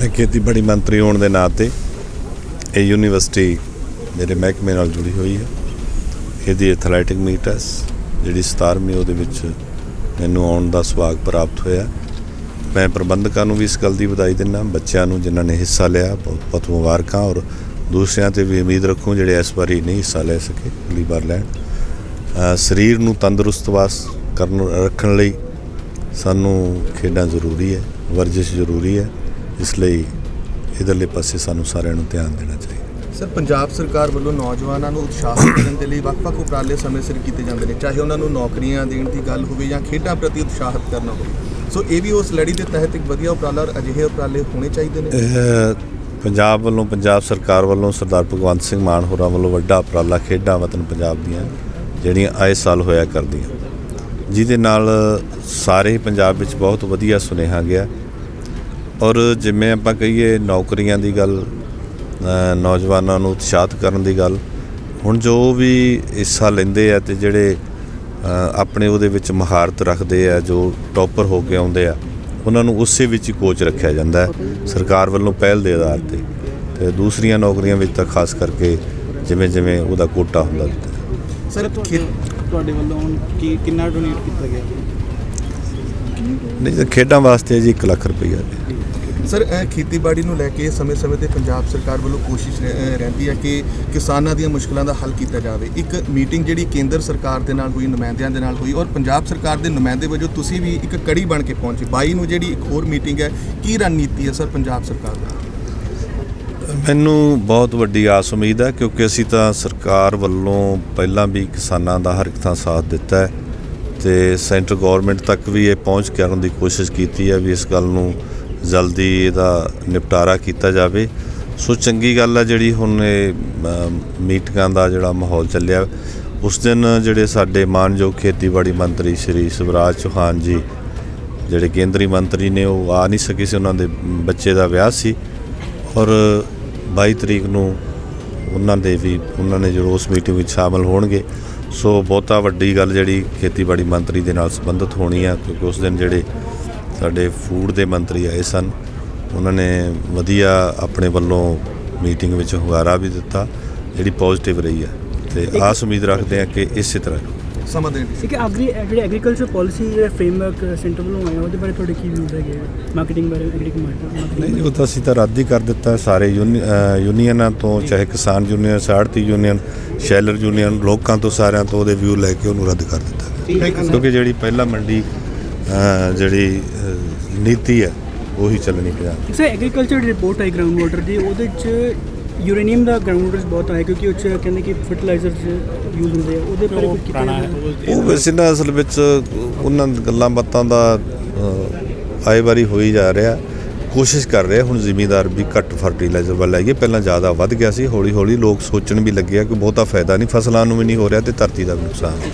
ਮੈਂ ਖੇਤੀਬਾੜੀ ਮੰਤਰੀ ਹੋਣ ਦੇ ਨਾਤੇ ਇਹ ਯੂਨੀਵਰਸਿਟੀ ਮੇਰੇ ਮਹਿਕਮੇ ਨਾਲ ਜੁੜੀ ਹੋਈ ਹੈ। ਇਹਦੀ ਐਥਲੈਟਿਕ ਮੀਟ ਹੈ ਜਿਹੜੀ 17ਵੀਂ ਉਹਦੇ ਵਿੱਚ ਮੈਨੂੰ ਆਉਣ ਦਾ ਸੁਭਾਗ ਪ੍ਰਾਪਤ ਹੋਇਆ। ਮੈਂ ਪ੍ਰਬੰਧਕਾਂ ਨੂੰ ਵੀ ਇਸ ਗੱਲ ਦੀ ਵਧਾਈ ਦਿੰਦਾ, ਬੱਚਿਆਂ ਨੂੰ ਜਿਨ੍ਹਾਂ ਨੇ ਹਿੱਸਾ ਲਿਆ, ਬਹੁਤ ਬਹੁਤ ਮੁਬਾਰਕਾਂ ਔਰ ਦੂਸਰਿਆਂ ਤੇ ਵੀ ਉਮੀਦ ਰੱਖੂੰ ਜਿਹੜੇ ਇਸ ਵਾਰੀ ਨਹੀਂ ਹਿੱਸਾ ਲੈ ਸਕੇ ਅਗਲੀ ਵਾਰ ਲੈਣ। ਸਰੀਰ ਨੂੰ ਤੰਦਰੁਸਤ ਵਾਸ ਕਰਨ, ਰੱਖਣ ਲਈ ਸਾਨੂੰ ਖੇਡਾਂ ਜ਼ਰੂਰੀ ਹੈ, ਵਰਜਿਸ਼ ਜ਼ਰੂਰੀ ਹੈ। ਇਸ ਲਈ ਇਧਰਲੇ ਪਾਸੇ ਸਾਨੂੰ ਸਾਰਿਆਂ ਨੂੰ ਧਿਆਨ ਦੇਣਾ ਚਾਹੀਦਾ। ਸਰ ਪੰਜਾਬ ਸਰਕਾਰ ਵੱਲੋਂ ਨੌਜਵਾਨਾਂ ਨੂੰ ਉਤਸ਼ਾਹਿਤ ਕਰਨ ਦੇ ਲਈ ਵੱਖ-ਵੱਖ ਉਪਰਾਲੇ ਸਮੇਂ ਸਿਰ ਕੀਤੇ ਜਾਂਦੇ ਨੇ। ਚਾਹੇ ਉਹਨਾਂ ਨੂੰ ਨੌਕਰੀਆਂ ਦੇਣ ਦੀ ਗੱਲ ਹੋਵੇ ਜਾਂ ਖੇਡਾਂ ਪ੍ਰਤੀ ਉਤਸ਼ਾਹਿਤ ਕਰਨਾ ਹੋਵੇ। ਸੋ ਇਹ ਵੀ ਉਸ ਲੜੀ ਦੇ ਤਹਿਤ ਇੱਕ ਵਧੀਆ ਉਪਰਾਲਾ ਔਰ ਅਜਿਹੇ ਉਪਰਾਲੇ ਹੋਣੇ ਚਾਹੀਦੇ ਨੇ? ਇਹ ਪੰਜਾਬ ਵੱਲੋਂ ਪੰਜਾਬ ਸਰਕਾਰ ਵੱਲੋਂ ਸਰਦਾਰ ਭਗਵੰਤ ਸਿੰਘ ਮਾਨ ਹੋਰਾਂ ਵੱਲੋਂ ਵੱਡਾ ਉਪਰਾਲਾ ਖੇਡਾਂ ਵਤਨ ਪੰਜਾਬ ਦੀਆਂ ਜਿਹੜੀਆਂ ਆਏ ਸਾਲ ਹੋਇਆ ਕਰਦੀਆਂ। ਜਿਹਦੇ ਨਾਲ ਸਾਰੇ ਪੰਜਾਬ ਵਿੱਚ ਬਹੁਤ ਵਧੀਆ ਸੁਨੇਹਾ ਗਿਆ। ਔਰ ਜਿਵੇਂ ਆਪਾਂ ਕਹੀਏ ਨੌਕਰੀਆਂ ਦੀ ਗੱਲ ਨੌਜਵਾਨਾਂ ਨੂੰ ਉਤਸ਼ਾਹਿਤ ਕਰਨ ਦੀ ਗੱਲ ਹੁਣ ਜੋ ਵੀ ਹਿੱਸਾ ਲੈਂਦੇ ਆ ਤੇ ਜਿਹੜੇ ਆਪਣੇ ਉਹਦੇ ਵਿੱਚ ਮਹਾਰਤ ਰੱਖਦੇ ਆ ਜੋ ਟੌਪਰ ਹੋ ਕੇ ਆਉਂਦੇ ਆ ਉਹਨਾਂ ਨੂੰ ਉਸੇ ਵਿੱਚ ਹੀ ਕੋਚ ਰੱਖਿਆ ਜਾਂਦਾ ਹੈ ਸਰਕਾਰ ਵੱਲੋਂ ਪਹਿਲ ਦੇ ਆਧਾਰ ਤੇ। ਤੇ ਦੂਸਰੀਆਂ ਨੌਕਰੀਆਂ ਵਿੱਚ ਤਾਂ ਖਾਸ ਕਰਕੇ ਜਿਵੇਂ ਜਿਵੇਂ ਉਹਦਾ ਕੋਟਾ ਹੁੰਦਾ ਸਰ ਤੁਹਾਡੇ ਵੱਲੋਂ ਕੀ ਕਿੰਨਾ ਡੋਨੇਟ ਕੀਤਾ ਗਿਆ? ਨਹੀਂ ਖੇਡਾਂ ਵਾਸਤੇ ਜੀ 1 ਲੱਖ ਰੁਪਈਆ ਜੀ। ਸਰ ਇਹ ਖੇਤੀਬਾੜੀ ਨੂੰ ਲੈ ਕੇ ਸਮੇਂ-ਸਮੇਂ ਤੇ ਪੰਜਾਬ ਸਰਕਾਰ ਵੱਲੋਂ ਕੋਸ਼ਿਸ਼ ਰਹਿੰਦੀ ਹੈ ਕਿ ਕਿਸਾਨਾਂ ਦੀਆਂ ਮੁਸ਼ਕਲਾਂ ਦਾ ਹੱਲ ਕੀਤਾ ਜਾਵੇ। ਇੱਕ ਮੀਟਿੰਗ ਜਿਹੜੀ ਕੇਂਦਰ ਸਰਕਾਰ ਦੇ ਨਾਲ ਹੋਈ ਨੁਮਾਇੰਦਿਆਂ ਦੇ ਨਾਲ ਹੋਈ ਔਰ ਪੰਜਾਬ ਸਰਕਾਰ ਦੇ ਨੁਮਾਇੰਦੇ ਵਜੋਂ ਤੁਸੀਂ ਵੀ ਇੱਕ ਕੜੀ ਬਣ ਕੇ ਪਹੁੰਚੇ। 22 ਨੂੰ ਜਿਹੜੀ ਇੱਕ ਹੋਰ ਮੀਟਿੰਗ ਹੈ ਕੀ ਰਣਨੀਤੀ ਹੈ ਸਰ ਪੰਜਾਬ ਸਰਕਾਰ ਦੀ? ਮੈਨੂੰ ਬਹੁਤ ਵੱਡੀ ਆਸ ਉਮੀਦ ਹੈ ਕਿਉਂਕਿ ਅਸੀਂ ਤਾਂ ਸਰਕਾਰ ਵੱਲੋਂ ਪਹਿਲਾਂ ਵੀ ਕਿਸਾਨਾਂ ਦਾ ਹਰ ਇੱਕ ਥਾਂ ਸਾਥ ਦਿੱਤਾ ਹੈ। ਤੇ ਸੈਂਟਰ ਗਵਰਨਮੈਂਟ ਤੱਕ ਵੀ ਇਹ ਪਹੁੰਚ ਕਰਨ ਦੀ ਕੋਸ਼ਿਸ਼ ਕੀਤੀ ਹੈ ਵੀ ਇਸ ਗੱਲ ਨੂੰ ਜਲਦੀ ਇਹਦਾ ਨਿਪਟਾਰਾ ਕੀਤਾ ਜਾਵੇ। ਸੋ ਚੰਗੀ ਗੱਲ ਆ ਜਿਹੜੀ ਹੁਣ ਇਹ ਮੀਟਿੰਗਾਂ ਦਾ ਜਿਹੜਾ ਮਾਹੌਲ ਚੱਲਿਆ। ਉਸ ਦਿਨ ਜਿਹੜੇ ਸਾਡੇ ਮਾਨਯੋਗ ਖੇਤੀਬਾੜੀ ਮੰਤਰੀ ਸ਼੍ਰੀ ਸ਼ਿਵਰਾਜ ਚੌਹਾਨ ਜੀ, ਜਿਹੜੇ ਕੇਂਦਰੀ ਮੰਤਰੀ ਨੇ, ਉਹ ਆ ਨਹੀਂ ਸਕੇ ਸੀ। ਉਹਨਾਂ ਦੇ ਬੱਚੇ ਦਾ ਵਿਆਹ ਸੀ। ਔਰ 22 ਤਰੀਕ ਨੂੰ ਉਹਨਾਂ ਦੇ ਵੀ ਉਹਨਾਂ ਨੇ ਜਦੋਂ ਉਸ ਮੀਟਿੰਗ ਵਿੱਚ ਸ਼ਾਮਲ ਹੋਣਗੇ। ਸੋ ਬਹੁਤਾ ਵੱਡੀ ਗੱਲ ਜਿਹੜੀ ਖੇਤੀਬਾੜੀ ਮੰਤਰੀ ਦੇ ਨਾਲ ਸੰਬੰਧਿਤ ਹੋਣੀ ਆ ਕਿਉਂਕਿ ਉਸ ਦਿਨ ਜਿਹੜੇ ਸਾਡੇ ਫੂਡ ਦੇ ਮੰਤਰੀ ਆਏ ਸਨ ਉਹਨਾਂ ਨੇ ਵਧੀਆ ਆਪਣੇ ਵੱਲੋਂ ਮੀਟਿੰਗ ਵਿੱਚ ਹੁੰਗਾਰਾ ਵੀ ਦਿੱਤਾ ਜਿਹੜੀ ਪੋਜ਼ਿਟਿਵ ਰਹੀ ਹੈ ਤੇ ਆਸ ਉਮੀਦ ਰੱਖਦੇ ਹਾਂ ਕਿ ਇਸੇ ਤਰ੍ਹਾਂ ਸਮਾਂ ਦੇਣ ਲਈ ਇੱਕ ਐਗਰੀ ਜਿਹੜੀ ਐਗਰੀਕਲਚਰ ਪਾਲਿਸੀ ਜਿਹੜਾ ਫਰੇਮਵਰਕ ਸੈਂਟਰ ਵੱਲੋਂ ਆਇਆ ਉਹਦੇ ਬਾਰੇ ਤੁਹਾਡੇ ਕੀ ਵਿਊਜ਼ ਹੈਗੇ ਮਾਰਕੀਟਿੰਗ ਬਾਰੇ ਐਗਰੀਕਲਚਰ ਨਹੀਂ ਉਹ ਤਾਂ ਅਸੀਂ ਤਾਂ ਰੱਦ ਹੀ ਕਰ ਦਿੱਤਾ ਸਾਰੇ ਯੂਨੀਅਨਾਂ ਤੋਂ ਚਾਹੇ ਕਿਸਾਨ ਯੂਨੀਅਨ ਸਾੜਤੀ ਯੂਨੀਅਨ ਸ਼ੈਲਰ ਯੂਨੀਅਨ ਲੋਕਾਂ ਤੋਂ ਸਾਰਿਆਂ ਤੋਂ ਉਹਦੇ ਵਿਊ ਲੈ ਕੇ ਉਹਨੂੰ ਰੱਦ ਕਰ ਦਿੱਤਾ। ਕਿਉਂਕਿ ਜਿਹੜੀ ਪਹਿਲਾ ਮੰਡੀ ਜਿਹੜੀ ਨੀਤੀ ਹੈ ਉਹੀ ਚੱਲਣੀ ਪੰਜਾਬ ਸਰ ਐਗਰੀਕਲਚਰ ਰਿਪੋਰਟ ਆਈ ਗਰਾਊਂਡ ਵਾਟਰ ਦੀ ਉਹਦੇ ਚ ਯੂਰੇਨੀਅਮ ਦਾ ਗਰਾਊਂਡ ਵਾਟਰ ਬਹੁਤ ਆਇਆ ਕਿਉਂਕਿ ਉਹ ਚ ਕਹਿੰਦੇ ਕਿ ਫਰਟੀਲਾਈਜ਼ਰ ਯੂਜ਼ ਹੁੰਦੇ ਆ ਉਹਦੇ ਬਾਰੇ ਕੁਝ ਕੀਤਾ ਜਾਵੇ? ਉਹ ਵੈਸੇ ਨਾ ਅਸਲ ਵਿੱਚ ਉਹਨਾਂ ਗੱਲਾਂ ਬਾਤਾਂ ਦਾ ਆਏ ਵਾਰੀ ਹੋਈ ਜਾ ਰਿਹਾ। ਕੋਸ਼ਿਸ਼ ਕਰ ਰਿਹਾ ਹੁਣ ਜ਼ਿਮੀਦਾਰ ਵੀ ਘੱਟ ਫਰਟੀਲਾਈਜ਼ਰ ਵੱਲ ਆਈਏ। ਪਹਿਲਾਂ ਜ਼ਿਆਦਾ ਵੱਧ ਗਿਆ ਸੀ ਹੌਲੀ ਹੌਲੀ ਲੋਕ ਸੋਚਣ ਵੀ ਲੱਗੇ ਆ ਕਿ ਬਹੁਤਾ ਫਾਇਦਾ ਨਹੀਂ ਫਸਲਾਂ ਨੂੰ ਵੀ ਨਹੀਂ ਹੋ ਰਿਹਾ ਤੇ ਧਰਤੀ ਦਾ ਵੀ ਨੁਕਸਾਨ।